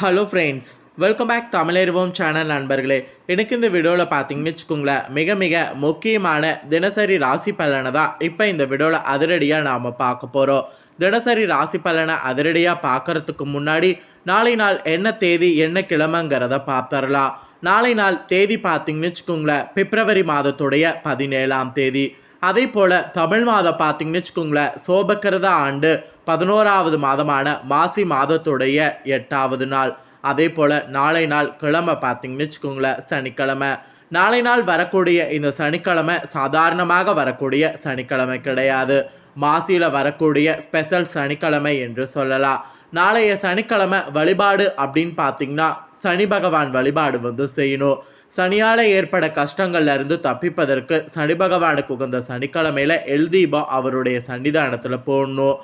Hello friends welcome back Tamilarivom channel நண்பர்களே. எனக்கு இந்த வீடியோவில் பார்த்தீங்கன்னு வச்சுக்கோங்களேன் மிக மிக முக்கியமான தினசரி ராசி பலனை தான் இப்போ இந்த வீடியோவில் அதிரடியாக நாம் பார்க்க போகிறோம் தினசரி ராசி பலனை அதிரடியாக பார்க்கறதுக்கு முன்னாடி நாளை நாள் என்ன தேதி என்ன கிழமைங்கிறத பார்த்துடலாம். நாளை நாள் தேதி பார்த்தீங்கன்னு வச்சுக்கோங்களேன் பிப்ரவரி மாதத்துடைய பதினேழாம் தேதி. அதே போல் தமிழ் மாதம் பார்த்தீங்கன்னு வச்சுக்கோங்களேன் சோபக்கிரத ஆண்டு பதினோராவது மாதமான மாசி மாதத்துடைய எட்டாவது நாள். அதே போல் நாளை நாள் கிழமை பார்த்தீங்கன்னு வச்சுக்கோங்களேன் சனிக்கிழமை. நாளை நாள் வரக்கூடிய இந்த சனிக்கிழமை சாதாரணமாக வரக்கூடிய சனிக்கிழமை கிடையாது. மாசியில் வரக்கூடிய ஸ்பெஷல் சனிக்கிழமை என்று சொல்லலாம். நாளைய சனிக்கிழமை வழிபாடு அப்படின்னு பார்த்தீங்கன்னா சனி பகவான் வழிபாடு வந்து செய்யணும். சனியால் ஏற்பட கஷ்டங்கள்லேருந்து தப்பிப்பதற்கு சனி பகவானுக்கு உகந்த சனிக்கிழமையில எல்தீபம் அவருடைய சன்னிதானத்தில் போடணும்.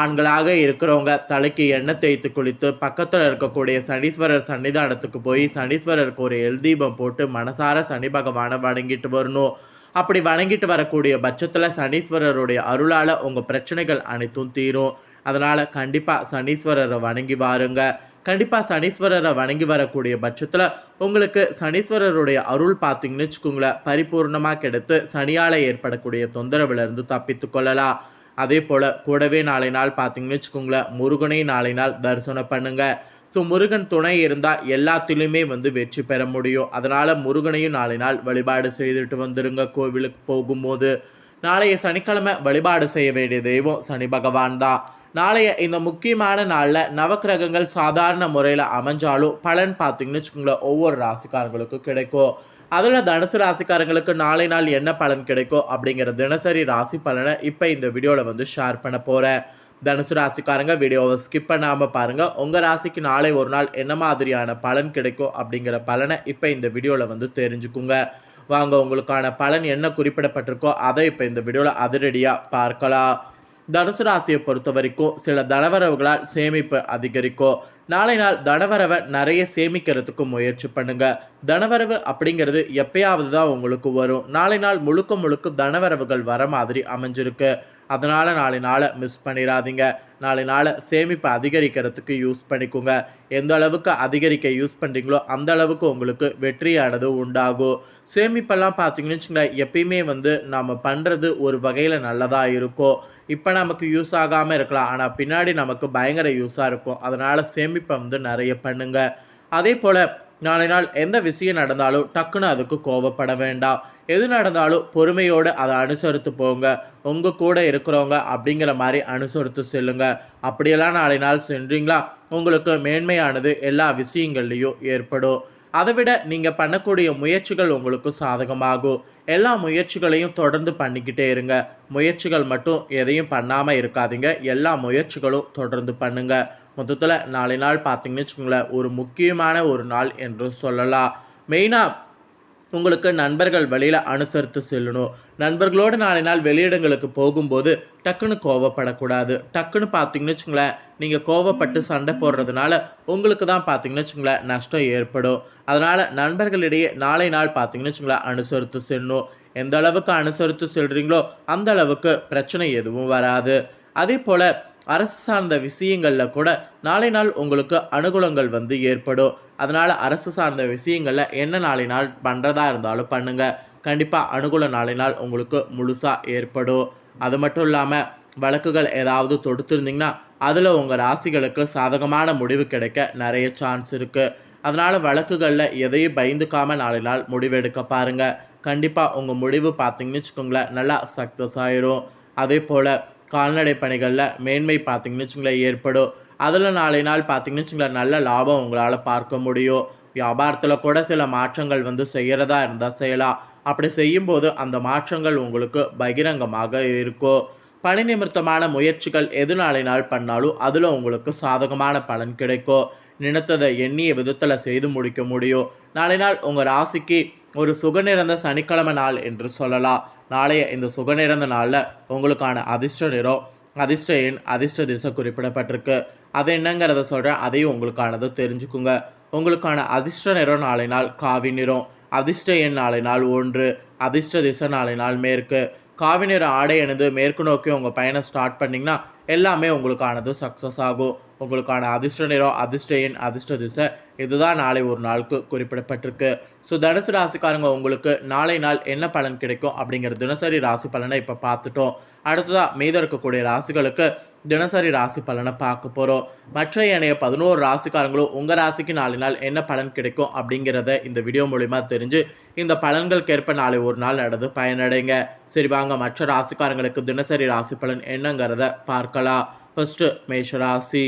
ஆண்களாக இருக்கிறவங்க தலைக்கு எண்ணெய் தேய்த்து குளித்து பக்கத்தில் இருக்கக்கூடிய சனீஸ்வரர் சன்னிதானத்துக்கு போய் சனீஸ்வரருக்கு ஒரு எல்தீபம் போட்டு மனசார சனி பகவானை வணங்கிட்டு வரணும். அப்படி வணங்கிட்டு வரக்கூடிய பட்சத்தில் சனீஸ்வரருடைய அருளால் உங்கள் பிரச்சனைகள் அனைத்தும் தீரும். அதனால் கண்டிப்பாக சனீஸ்வரரை வணங்கி வாருங்க. கண்டிப்பாக சனீஸ்வரரை வணங்கி வரக்கூடிய பட்சத்தில் உங்களுக்கு சனீஸ்வரருடைய அருள் பார்த்தீங்கன்னு வச்சுக்கோங்களேன் பரிபூர்ணமாக கிடைத்து சனியால் ஏற்படக்கூடிய தொந்தரவுலேருந்து தப்பித்து கொள்ளலாம். அதே போல் கூடவே நாளை நாள் பார்த்தீங்கன்னு வச்சுக்கோங்களேன் முருகனை நாளை நாள் தரிசனம் பண்ணுங்க. ஸோ முருகன் துணை இருந்தால் எல்லாத்திலையுமே வந்து வெற்றி பெற முடியும். அதனால் முருகனையும் நாளை நாள் வழிபாடு செய்துட்டு வந்துருங்க. கோவிலுக்கு போகும்போது நாளைய சனிக்கிழமை வழிபாடு செய்ய வேண்டிய தெய்வம் சனி பகவான் தான். நாளைய இந்த முக்கியமான நாளில் நவக்கிரகங்கள் சாதாரண முறையில் அமைஞ்சாலும் பலன் பார்த்தீங்கன்னு வச்சுக்கோங்களேன் ஒவ்வொரு ராசிக்காரங்களுக்கும் கிடைக்கும். அதில் தனுசு ராசிக்காரங்களுக்கு நாளை நாள் என்ன பலன் கிடைக்கும் அப்படிங்கிற தினசரி ராசி பலனை இப்போ இந்த வீடியோவில் வந்து ஷேர் பண்ண போகிறேன் தனுசு ராசிக்காரங்க வீடியோவை ஸ்கிப் பண்ணாமல் பாருங்கள் உங்கள் ராசிக்கு நாளை ஒரு நாள் என்ன மாதிரியான பலன் கிடைக்கும் அப்படிங்கிற பலனை இப்போ இந்த வீடியோவில் வந்து தெரிஞ்சுக்குங்க. வாங்க உங்களுக்கான பலன் என்ன குறிப்பிடப்பட்டிருக்கோ அதை இப்போ இந்த வீடியோவில் அதிரடியாக பார்க்கலாம். தனுசு ராசியை பொறுத்த வரைக்கும் சில தனவரவுகளால் சேமிப்பு அதிகரிக்கும் நாளை நாள் தனவரவை நிறைய சேமிக்கிறதுக்கு முயற்சி பண்ணுங்க. தனவரவு அப்படிங்கிறது எப்பயாவது தான் உங்களுக்கு வரும். நாளை நாள் முழுக்க முழுக்க தனவரவுகள் வர மாதிரி அமைஞ்சிருக்கு. அதனால் நாளை நாளை மிஸ் பண்ணிடாதீங்க. நாளை நாளை சேமிப்பை அதிகரிக்கிறதுக்கு யூஸ் பண்ணிக்கோங்க. எந்த அளவுக்கு அதிகரிக்க யூஸ் பண்ணுறீங்களோ அந்த அளவுக்கு உங்களுக்கு வெற்றியானது உண்டாகும். சேமிப்பெல்லாம் பார்த்தீங்கன்னு வச்சுங்களேன் எப்பயுமே வந்து நம்ம பண்ணுறது ஒரு வகையில் நல்லதாக இருக்கும். இப்போ நமக்கு யூஸ் ஆகாமல் இருக்கலாம். ஆனால் பின்னாடி நமக்கு பயங்கர யூஸாக இருக்கும். அதனால் சேமிப்பு வந்து நிறைய பண்ணுங்கள் அதே போல் நாளை நாள் எந்த விஷயம் நடந்தாலும் டக்குன்னு அதுக்கு கோவப்பட வேண்டாம். எது நடந்தாலும் பொறுமையோடு அதை அனுசரித்து போங்க. உங்கள் கூட இருக்கிறவங்க அப்படிங்கிற மாதிரி அனுசரித்து செல்லுங்க. அப்படியெல்லாம் நாளை நாள் சென்றீங்களா? உங்களுக்கு மேன்மையானது எல்லா விஷயங்கள்லையும் ஏற்படும். அதை விட நீங்கள் பண்ணக்கூடிய முயற்சிகள் உங்களுக்கு சாதகமாகும். எல்லா முயற்சிகளையும் தொடர்ந்து பண்ணிக்கிட்டே இருங்க. முயற்சிகள் மட்டும் எதையும் பண்ணாமல் இருக்காதீங்க. எல்லா முயற்சிகளும் தொடர்ந்து பண்ணுங்கள் மொத்தத்தில் நாளை நாள் பார்த்தீங்கன்னு வச்சுக்கோங்களேன் ஒரு முக்கியமான ஒரு நாள் என்று சொல்லலாம். மெயினாக உங்களுக்கு நண்பர்கள் வழியில் அனுசரித்து செல்லணும். நண்பர்களோடு நாளை நாள் வெளியிடங்களுக்கு போகும்போது டக்குன்னு கோவப்படக்கூடாது. டக்குன்னு பார்த்தீங்கன்னு வச்சுங்களேன் நீங்கள் கோவப்பட்டு சண்டை போடுறதுனால உங்களுக்கு தான் பார்த்தீங்கன்னு வச்சுங்களேன் நஷ்டம் ஏற்படும். அதனால் நண்பர்களிடையே நாளை நாள் பார்த்தீங்கன்னு வச்சுங்களேன் அனுசரித்து செல்லணும். எந்த அளவுக்கு அனுசரித்து செல்கிறீங்களோ அந்த அளவுக்கு பிரச்சனை எதுவும் வராது. அதே போல் அரசு சார்ந்த விஷயங்களில் கூட நாளை நாள் உங்களுக்கு அனுகூலங்கள் வந்து ஏற்படும். அதனால் அரசு சார்ந்த விஷயங்களில் என்ன நாளை நாள் பண்ணுறதா இருந்தாலும் பண்ணுங்கள் கண்டிப்பாக அனுகூல நாளை நாள் உங்களுக்கு முழுசாக ஏற்படும். அது மட்டும் இல்லாமல் வழக்குகள் ஏதாவது தொடுத்துருந்தீங்கன்னா அதில் உங்கள் ராசிகளுக்கு சாதகமான முடிவு கிடைக்க நிறைய சான்ஸ் இருக்குது அதனால் வழக்குகளில் எதையும் பயந்துக்காமல் நாளை நாள் முடிவெடுக்க பாருங்கள் கண்டிப்பாக உங்கள் முடிவு பார்த்தீங்கன்னு வச்சுக்கோங்களேன் நல்லா சக்ஸஸ் ஆயிரும். அதே போல் கால்நடை பணிகளில் மேன்மை பார்த்தீங்கன்னு வச்சுங்களேன் ஏற்படும். அதில் நாளை நாள் பார்த்தீங்கன்னு வச்சுங்களேன் நல்ல லாபம் உங்களால் பார்க்க முடியும். வியாபாரத்தில் கூட சில மாற்றங்கள் வந்து செய்கிறதா இருந்தால் செய்யலாம். அப்படி செய்யும்போது அந்த மாற்றங்கள் உங்களுக்கு பகிரங்கமாக இருக்கும். பணி நிமித்தமான முயற்சிகள் எது நாளை நாள் பண்ணாலும் அதில் உங்களுக்கு சாதகமான பலன் கிடைக்கும். நினைத்ததை எண்ணிய விதத்தில் செய்து முடிக்க முடியும். நாளை நாள் உங்கள் ராசிக்கு ஒரு சுகநிறந்த சனிக்கிழமை நாள் என்று சொல்லலாம். நாளைய இந்த சுகநிறந்த நாளில் உங்களுக்கான அதிர்ஷ்ட நிறம் அதிர்ஷ்ட எண் அதிர்ஷ்ட திசை குறிப்பிடப்பட்டிருக்கு. அது என்னங்கிறத சொல்கிறேன் அதையும் உங்களுக்கானது தெரிஞ்சுக்குங்க. உங்களுக்கான அதிர்ஷ்ட நிறம் நாளை நாள் காவி நிறம் அதிர்ஷ்ட எண் நாளை நாள் ஒன்று அதிர்ஷ்ட திசை நாளை நாள் மேற்கு. காவி நிற ஆடை எனது மேற்கு நோக்கி உங்கள் பயணம் ஸ்டார்ட் பண்ணிங்கன்னா எல்லாமே உங்களுக்கானது சக்ஸஸ் ஆகும். உங்களுக்கான அதிர்ஷ்ட நிறம் அதிர்ஷ்ட எண் அதிர்ஷ்ட திசை இதுதான் நாளை ஒரு நாளுக்கு குறிப்பிடப்பட்டிருக்கு. ஸோ தனுசு ராசிக்காரங்க உங்களுக்கு நாளை நாள் என்ன பலன் கிடைக்கும் அப்படிங்கிற தினசரி ராசி பலனை இப்போ பார்த்துட்டோம். அடுத்ததாக மீதம் இருக்கக்கூடிய ராசிகளுக்கு தினசரி ராசி பலனை பார்க்க போகிறோம் மற்ற ஏனைய பதினோரு ராசிக்காரங்களும் உங்கள் ராசிக்கு நாலு நாள் என்ன பலன் கிடைக்கும் அப்படிங்கிறத இந்த வீடியோ மூலிமா தெரிஞ்சு இந்த பலன்களுக்கேற்ப நாளை ஒரு நாள் நடந்து பயனடைங்க. சரி வாங்க மற்ற ராசிக்காரங்களுக்கு தினசரி ராசி பலன் என்னங்கிறத பார்க்கலாம். ஃபஸ்ட்டு மேஷ ராசி.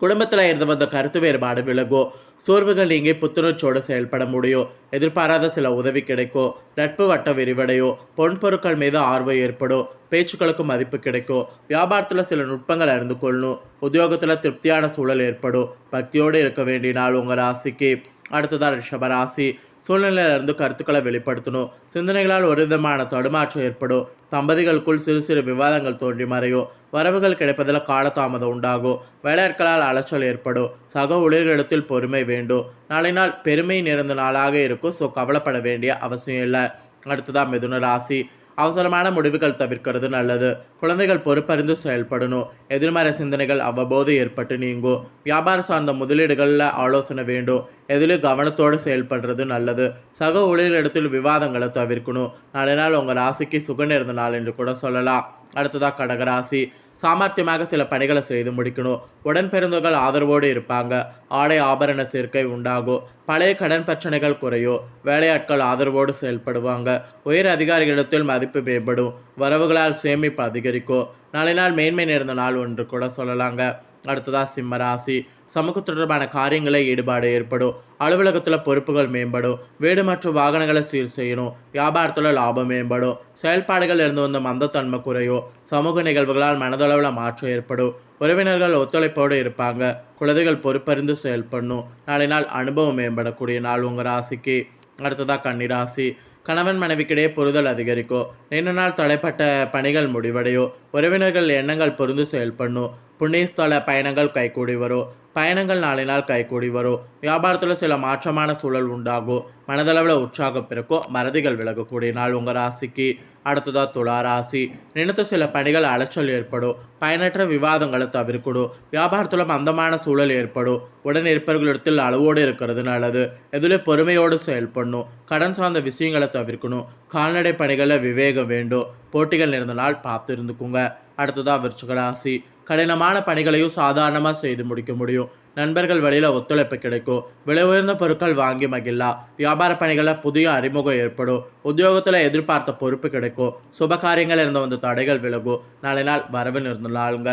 குடும்பத்தில் இருந்து வந்த கருத்து வேறுபாடு விலகும் சோர்வுகள் நீங்கி புத்துணர்ச்சியோடு செயல்பட முடியும் எதிர்பாராத சில உதவி கிடைக்கும் நட்பு வட்ட விரிவடையும் பொன் பொருட்கள் மீது ஆர்வம் ஏற்படும் பேச்சுக்களுக்கு மதிப்பு கிடைக்கும் வியாபாரத்தில் சில நுட்பங்கள் அறிந்து கொள்ளணும் உத்தியோகத்தில் திருப்தியான சூழல் ஏற்படும் பக்தியோடு இருக்க வேண்டினால் உங்கள் ராசிக்கு. அடுத்ததான் ரிஷபராசி சூழ்நிலையிலிருந்து கருத்துக்களை வெளிப்படுத்தணும். சிந்தனைகளால் ஒரு விதமான தடுமாற்றம் ஏற்படும். தம்பதிகளுக்குள் சிறு சிறு விவாதங்கள் தோன்றி மறையும். வரவுகள் கிடைப்பதில் காலதாமதம் உண்டாகும். வேலையாட்களால் அலைச்சல் ஏற்படும். சக ஊழியர்களிடத்தில் பொறுமை வேண்டும். நாளை நாள் பெருமை நிறைந்த நாளாக இருக்கும். ஸோ கவலைப்பட வேண்டிய அவசியம் இல்லை. அடுத்ததான் மிதுன ராசி. அவசரமான முடிவுகள் தவிர்க்கிறது நல்லது. குழந்தைகள் பொறுப்பறிந்து செயல்படணும். எதிர்மறை சிந்தனைகள் அவ்வப்போது ஏற்பட்டு நீங்கும். வியாபாரம் சார்ந்த முதலீடுகளில் ஆலோசனை வேண்டும். எதிலும் கவனத்தோடு செயல்படுறது நல்லது. சக ஊழியர்களிடத்தில் விவாதங்களை தவிர்க்கணும். நாளை நாள் உங்கள் ராசிக்கு சுகன் இருந்த நாள் என்று கூட சொல்லலாம். அடுத்ததாக கடகராசி. சாமர்த்தியமாக சில பணிகளை செய்து முடிக்கணும். உடன்பிறந்தவர்கள் ஆதரவோடு இருப்பாங்க. ஆடை ஆபரண சேர்க்கை உண்டாகும். பழைய கடன் பிரச்சனைகள் குறையும். வேலையாட்கள் ஆதரவோடு செயல்படுவாங்க. உயர் அதிகாரிகளிடத்தில் மதிப்பு மேம்படும். வரவுகளால் சேமிப்பு அதிகரிக்கும். நாளை நாள் மேன்மை நேர்ந்த நாள் ஒன்று கூட சொல்லலாங்க. அடுத்ததாக சிம்ம ராசி. சமூக தொடர்பான காரியங்களில் ஈடுபாடு ஏற்படும். அலுவலகத்தில் பொறுப்புகள் மேம்படும். வீடு மற்றும் வாகனங்களை சீர் செய்யணும். வியாபாரத்தில் லாபம் மேம்படும். செயல்பாடுகள் இருந்து வந்த மந்தத்தன்மை குறையும். சமூக நிகழ்வுகளால் மனதளவில் மாற்றம் ஏற்படும். உறவினர்கள் ஒத்துழைப்போடு இருப்பாங்க. குழந்தைகள் பொறுப்பறிந்து செயல்படணும். நாளை நாள் அனுபவம் மேம்படக்கூடிய நாள் உங்கள் ராசிக்கு. அடுத்ததாக கன்னிராசி கணவன் மனைவிக்கிடையே புரிதல் அதிகரிக்கும். நீண்ட நாள் தடைப்பட்ட பணிகள் முடிவடையும். உறவினர்கள் எண்ணங்கள் பொருந்து செயல்படணும். புண்ணியஸ்தல பயணங்கள் கைகூடி வரும். பயணங்கள் நாளை நாள் கைகூடி வரும். வியாபாரத்தில் சில மாற்றமான சூழல் உண்டாகும். மனதளவில் உற்சாகம் பிறக்கும். மறதிகள் விலகக்கூடிய நாள் உங்கள் ராசிக்கு. அடுத்ததாக துலா ராசி. நினைத்த சில பணிகள் அலைச்சல் ஏற்படும். பயனற்ற விவாதங்களை தவிர்க்கணும். வியாபாரத்தில் மந்தமான சூழல் ஏற்படும். உடன் இருப்பவர்களிடத்தில் அளவோடு இருக்கிறது நல்லது. எதில் பொறுமையோடு செயல்படணும். கடன் சார்ந்த விஷயங்களை தவிர்க்கணும். கால்நடை பணிகளில் விவேகம் வேண்டும். போட்டிகள் இருந்த நாள் பார்த்து இருந்துக்குங்க. அடுத்ததாக விருச்சிக ராசி. கடினமான பணிகளையும் சாதாரணமாக செய்து முடிக்க முடியும். நண்பர்கள் வழியில் ஒத்துழைப்பு கிடைக்கும். விலை உயர்ந்த பொருட்கள் வாங்கி மகிழலாம். வியாபார பணிகளில் புதிய அறிமுகம் ஏற்படும். உத்தியோகத்தில் எதிர்பார்த்த பொறுப்பு கிடைக்கும். சுப காரியங்கள் இருந்த வந்த தடைகள் விலகும். நாளை நாள் வரவு இருந்த நாளுங்க.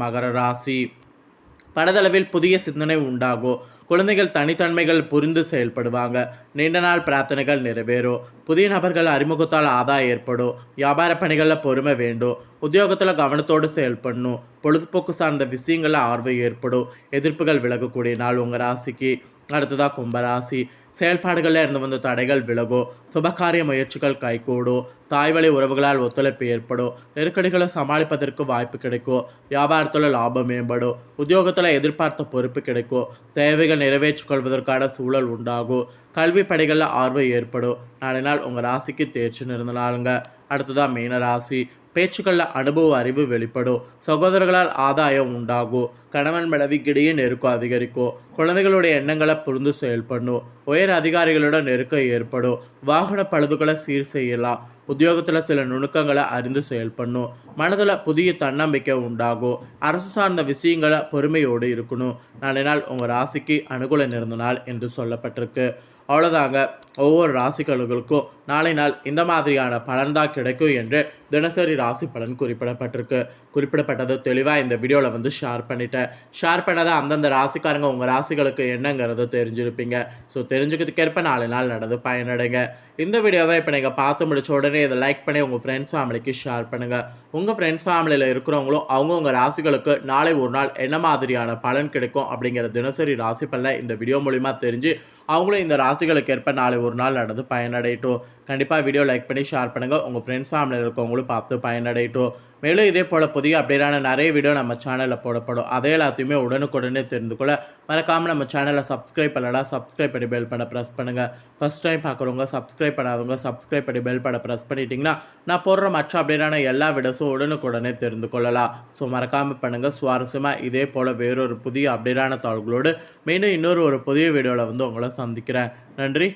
மகர ராசி. படதளவில் புதிய சிந்தனை உண்டாகும். குழந்தைகள் தனித்தன்மைகள் புரிந்து செயல்படுவாங்க. நீண்ட நாள் பிரார்த்தனைகள் நிறைவேறும். புதிய நபர்கள் அறிமுகத்தால் ஆதாயம் ஏற்படும். வியாபார பணிகளில் பொறுமை வேண்டும். உத்தியோகத்தில் கவனத்தோடு செயல்படணும். பொழுதுபோக்கு சார்ந்த விஷயங்களில் ஆர்வம் ஏற்படும். எதிர்ப்புகள் விலகக்கூடிய நாள் உங்கள் ராசிக்கு. அடுத்ததாக கும்பராசி செயல்பாடுகளில் இருந்து வந்த தடைகள் விலகும் சுபகாரிய முயற்சிகள் கைகூடும் தாய்வழி உறவுகளால் ஒத்துழைப்பு ஏற்படும் நெருக்கடிகளை சமாளிப்பதற்கு வாய்ப்பு கிடைக்கும் வியாபாரத்தில் லாபம் மேம்படும் உத்தியோகத்தில் எதிர்பார்த்த பொறுப்பு கிடைக்கும் தேவைகள் நிறைவேற்றிக் கொள்வதற்கான சூழல் உண்டாகும் கல்வி படைகளில் ஆர்வம் ஏற்படும் நாளை நாள் உங்கள் ராசிக்கு தேர்ச்சி நிறந்த நாளுங்க அடுத்ததாக மீன ராசி பேச்சுக்களில் அனுபவ அறிவு வெளிப்படும். சகோதரர்களால் ஆதாயம் உண்டாகும். கணவன் மனைவிக்கிடையே நெருக்கம் அதிகரிக்கும். குழந்தைகளுடைய எண்ணங்களை புரிந்து செயல்படணும். உயர் அதிகாரிகளுடன் நெருக்கம் ஏற்படும். வாகன பழுதுகளை சீர் செய்யலாம். உத்தியோகத்தில் சில நுணுக்கங்களை அறிந்து செயல்படணும். மனதில் புதிய தன்னம்பிக்கை உண்டாகும். அரசு சார்ந்த விஷயங்களை பொறுமையோடு இருக்கணும். நாளை நாள் உங்கள் ராசிக்கு அனுகூலம் இருந்த நாள் என்று சொல்லப்பட்டிருக்கு. அவ்வளோதாங்க ஒவ்வொரு ராசிகளுக்கும் நாளை நாள் இந்த மாதிரியான பலன்தான் கிடைக்கும் என்று தினசரி ராசி பலன் குறிப்பிடப்பட்டிருக்கு. குறிப்பிடப்பட்டது தெளிவாக இந்த வீடியோவில் வந்து ஷேர் பண்ணிட்டேன். ஷேர் பண்ணதை அந்தந்த ராசிக்காரங்க உங்கள் ராசிகளுக்கு என்னங்கிறத தெரிஞ்சிருப்பீங்க. ஸோ தெரிஞ்சுக்கிறதுக்கேற்ப நாளை நாள் நடந்து பயனடைங்க. இந்த வீடியோவை இப்போ நீங்கள் பார்த்து முடிச்ச உடனே இதை லைக் பண்ணி உங்கள் ஃப்ரெண்ட்ஸ் ஃபேமிலிக்கு ஷேர் பண்ணுங்கள் உங்கள் ஃப்ரெண்ட்ஸ் ஃபேமிலியில் இருக்கிறவங்களும் அவங்கவுங்க ராசிகளுக்கு நாளை ஒரு நாள் என்ன மாதிரியான பலன் கிடைக்கும் அப்படிங்கிற தினசரி ராசி பலனை இந்த வீடியோ மூலிமா தெரிஞ்சு அவங்களும் இந்த ராசிகளுக்கு ஏற்ப நாளை ஒரு நாள் நடந்து பயனடையட்டும். கண்டிப்பாக வீடியோ லைக் பண்ணி ஷேர் பண்ணுங்கள் உங்கள் ஃப்ரெண்ட்ஸ் ஃபேமிலியில் இருக்கவங்களும் பார்த்து பயனடையட்டும். மேலும் இதே போல் புதிய அப்டேட்டான நிறைய வீடியோ நம்ம சேனலில் போடப்படும். அதே எல்லாத்தையுமே உடனுக்குடனே தெரிந்து கொள்ள மறக்காமல் நம்ம சேனலை சப்ஸ்கிரைப் பண்ணலாம் சப்ஸ்கிரைப் பண்ணி பெல் பண்ண ப்ரெஸ் பண்ணுங்கள் ஃபஸ்ட் டைம் பார்க்குறவங்க சப்ஸ்கிரைப் பண்ணாதவங்க சப்ஸ்கிரைப் பண்ணி பெல் பண்ண ப்ரெஸ் பண்ணிட்டீங்கன்னா நான் போடுற மற்ற அப்டேட்டான எல்லா வீடியோஸும் உடனுக்குடனே தெரிந்து கொள்ளலாம். ஸோ மறக்காமல் பண்ணுங்கள் சுவாரஸ்யமாக இதே போல் வேறொரு புதிய அப்டேட்டான தாள்களோடு மீண்டும் இன்னொரு ஒரு புதிய வீடியோவில் வந்து உங்களை சந்திக்கிறேன். நன்றி.